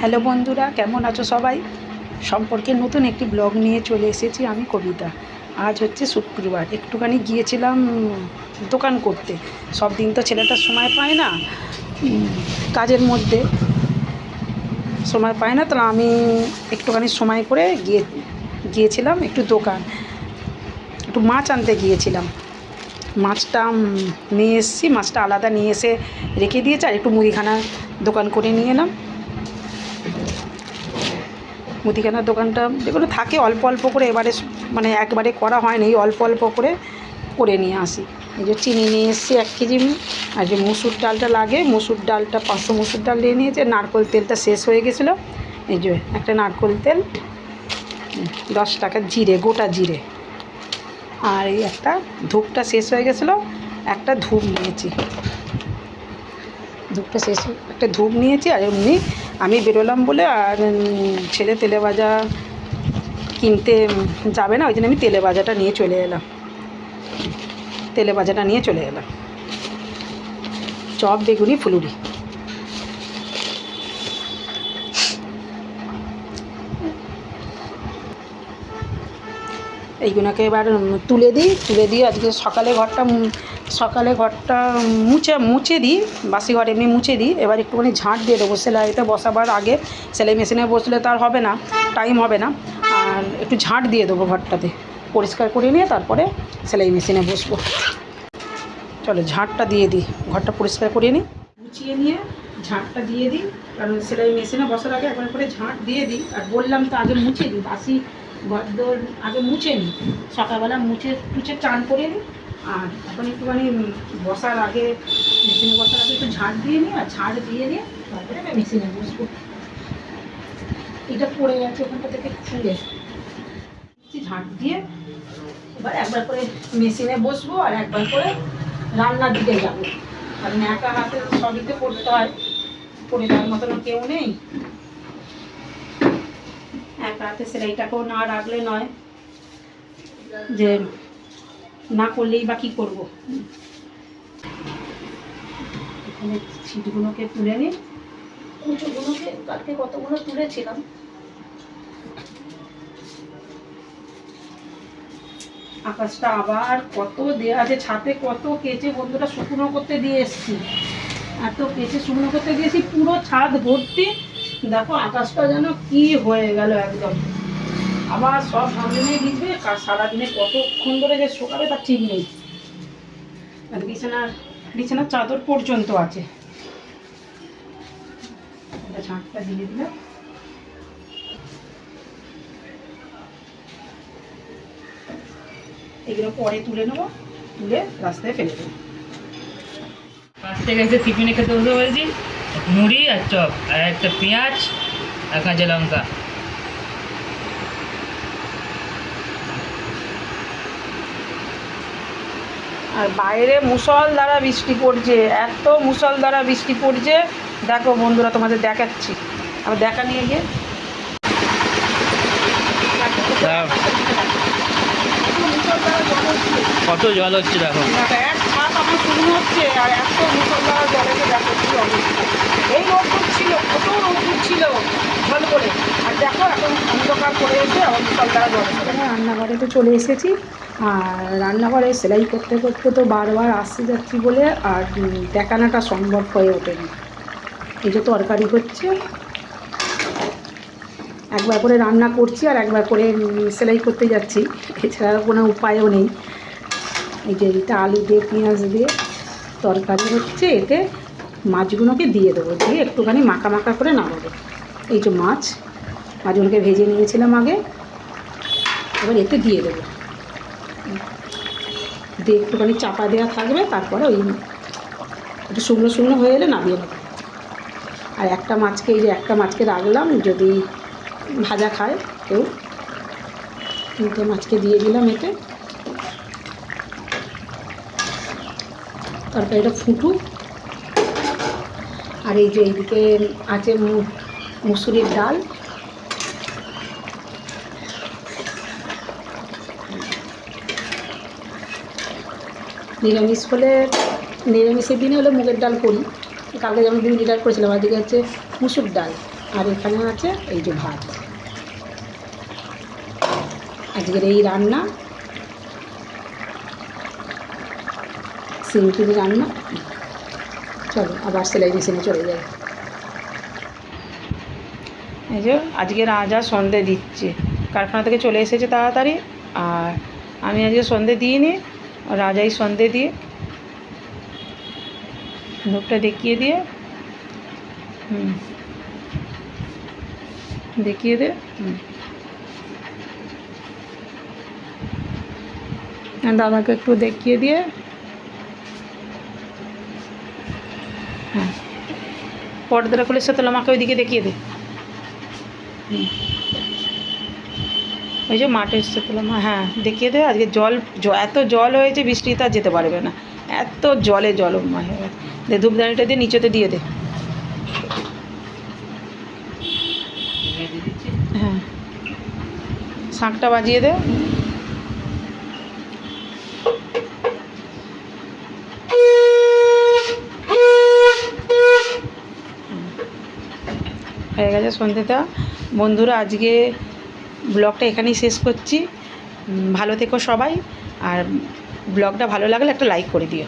Hello বন্ধুরা, কেমন আছো সবাই? সম্পর্কে নতুন একটি ব্লগ নিয়ে চলে এসেছি আমি কবিতা। আজ হচ্ছে শুক্রবার, একটুখানি গিয়েছিলাম দোকান করতে। সব দিন তো ছেলেটা সময় পায় না কাজের মধ্যে সময় পায় না, তো আমি একটুখানি সময় করে গিয়ে, গিয়েছিলাম একটু দোকান। একটু মাছ আনতে গিয়েছিলাম। মাছটা নিয়ে এসেছি, মাছটা আলাদা নিয়ে এসে রেখে দিয়েছে, আর একটু মুদিখানা দোকান করে নিয়ে এলাম। মুদিখানার দোকানটা, যেগুলো থাকে অল্প অল্প করে এবারে মানে একবারে করা হয়নি অল্প অল্প করে করে নিয়ে আসি। এই যে চিনি নিয়ে এসেছি এক কেজি, আর যে মুসুর ডালটা লাগে, মুসুর ডালটা পাঁচশো মুসুর ডাল নিয়ে নিয়েছে, নারকোল তেলটা শেষ হয়ে গেছিল। এই যে একটা নারকোল তেল দশ টাকা জিরে, গোটা জিরে। আর এই একটা ধূপটা শেষ হয়ে গেছিল, একটা ধূপ নিয়েছি। ধূপটা শেষ একটা ধূপ নিয়েছি আর এমনি আমি বেরোলাম বলে আর ছেলে তেলে ভাজা কিনতে যাবে না, ওই জন্য আমি তেলে ভাজাটা নিয়ে চলে এলাম। তেলে ভাজাটা নিয়ে চলে এলাম। চপ, বেগুনি, ফুলুরি। এইগুলোকে এবার তুলে দিই, তুলে দিয়ে আজকে সকালে ঘরটা সকালে ঘরটা মুছে মুছে দিই, বাসি ঘর এমনি মুছে দিই, এবার একটুখানি ঝাঁট দিয়ে দেবো। সেলাইতে বসাবার আগে সেলাই মেশিনে বসলে তো আর হবে না টাইম হবে না। আর একটু ঝাঁট দিয়ে দেবো ঘরটাতে, পরিষ্কার করে নিয়ে তারপরে সেলাই মেশিনে বসবো। চলো ঝাঁটটা দিয়ে দিই, ঘরটা পরিষ্কার করে নিই গুছিয়ে নিয়ে ঝাঁটটা দিয়ে দিই। কারণ সেলাই মেশিনে বসার আগে একবার করে ঝাঁট দিয়ে দিই। আর বললাম তো আগে মুছে দিই, বাসি ঘর দোর আগে মুছে নিই সকালবেলা মুছে টুছে চান করে নিই আর এখন একটুখানি বসার আগে, মেশিনে বসার আগে একটু ঝাঁট দিয়ে নিই আর ঝাঁট দিয়ে নিয়ে তারপরে আমি মেশিনে বসবো। এটা পড়ে গেছে ওখানটা থেকে খুলে। ঝাঁট দিয়ে। এবার একবার করে মেশিনে বসবো আর একবার করে রান্নার দিকে যাব। কারণ একা হাতে সবই তো করতে হয়। দেওয়ার মতন কেউ নেই। একা হাতে সেলাইটাকেও না রাখলে নয় যে না করলেই বা কী করব। এখানে ছিটগুলোকে তুলে নিই। কুচোগুলোকে কালকে কতগুলো তুলেছিলাম? আকাশটা আবার কত দেওয়া আছে ছাতে কত কেচে বন্ধুরা শুকনো করতে দিয়ে এসছি। এত কেচে শুকনো করতে দিয়েছি পুরো ছাদ ভর্তি। দেখো, আকাশটা যেন কি হয়ে গেল একদম। আবার সব সামনে ভিজবে সারাদিনে কতক্ষণ ধরে যে শোকাবে তার ঠিক নেই। আর বিছানার বিছানার চাদর পর্যন্ত আছে। এটা ঝাঁটটা দিয়ে দিলাম। এগুলো পরে তুলে নেব, তুলে রাস্তায় ফেলে দেবো। থেকে এসে টিফিনে খেতে বসে বলেছি মুড়ি আর চপ আর একটা পেঁয়াজ আর কাঁচা লঙ্কা। আর বাইরে মুসল দ্বারা বৃষ্টি পড়ছে এত মুসল দ্বারা বৃষ্টি পড়ছে। দেখো বন্ধুরা তোমাদের দেখাচ্ছি। আবার দেখা নিয়ে গিয়ে দাও। মুষলধারা জল হচ্ছে। কত জল হচ্ছে দেখো। এক আমার শুকনো হচ্ছে আর এত মুসলধারা জলেতে দেখো কি অবস্থা। এই ছিল কত ছিল জল করে। আর দেখো এখন অন্ধকার করে এসে আবার মুসলধারা জল রান্নাঘরে তো চলে এসেছি আর রান্নাঘরে সেলাই করতে করতে তো বারবার আসতে যাচ্ছি বলে আর দেখানোটা সম্ভব হয়ে ওঠেনি। এই যে তরকারি হচ্ছে একবার করে রান্না করছি আর একবার করে সেলাই করতে যাচ্ছি। এছাড়া কোনো উপায়ও নেই। এই যে এটা আলু দিয়ে, পেঁয়াজ দিয়ে তরকারি হচ্ছে, এতে মাছগুলোকে দিয়ে দেবো, দিয়ে একটুখানি মাখা মাখা করে নামাবো। এই যে মাছ, মাছগুলোকে ভেজে নিয়েছিলাম আগে, এবার এতে দিয়ে দেবো। দিয়ে একটুখানি চাপা দেওয়া থাকবে, তারপরে ওই একটু শুকনো শুকনো হয়ে এলে নামিয়ে নেব। আর একটা মাছকে, এই যে একটা মাছকে রাখলাম, যদি ভাজা খায় কেউ তিনটে মাছকে দিয়ে দিলাম এতে। তরকারিটা ফুটুক। আর এই যে এইদিকে আছে মুসুরির ডাল। নিরামিষ হলে, নিরামিষের দিনে হলে মুগের ডাল করি। কালকে যেমন দুই লিটার করেছিলাম আজকে হচ্ছে মুসুর ডাল। আর এখানে আছে এই যে ভাত। আজকের এই রান্না সিম্পল রান্না। চলো, আবার সেলাই মেশিনে চলে যাই। এই যে আজকে রাজা সন্ধে দিচ্ছে। কারখানা থেকে চলে এসেছে তাড়াতাড়ি। আর আমি আজকে সন্ধে দিইনি, রাজাই সন্ধে দিয়ে লোকটা দেখিয়ে দিয়ে, হুম। দেখিয়ে দে। দাদাকে একটু দেখিয়ে দিয়ে। হ্যাঁ। পর্দাটা খুলে সাথে আমাকে ওইদিকে দেখিয়ে দে। ওই যে মাঠের সাথে হ্যাঁ দেখিয়ে দে। আজকে জল এত জল হয়েছে বৃষ্টিতে আর যেতে পারবে না। এত জলে জলময় হয়ে গেছে। ধূপদানিটা দিয়ে নিচেতে দিয়ে দে। হ্যাঁ। শাঁখটা বাজিয়ে দে। হয়ে গেছে সন্ধ্যেটা বন্ধুরা, আজকে ব্লগটা এখানেই শেষ করছি। ভালো থেকো সবাই। আর ব্লগটা ভালো লাগলে একটা লাইক করে দিও।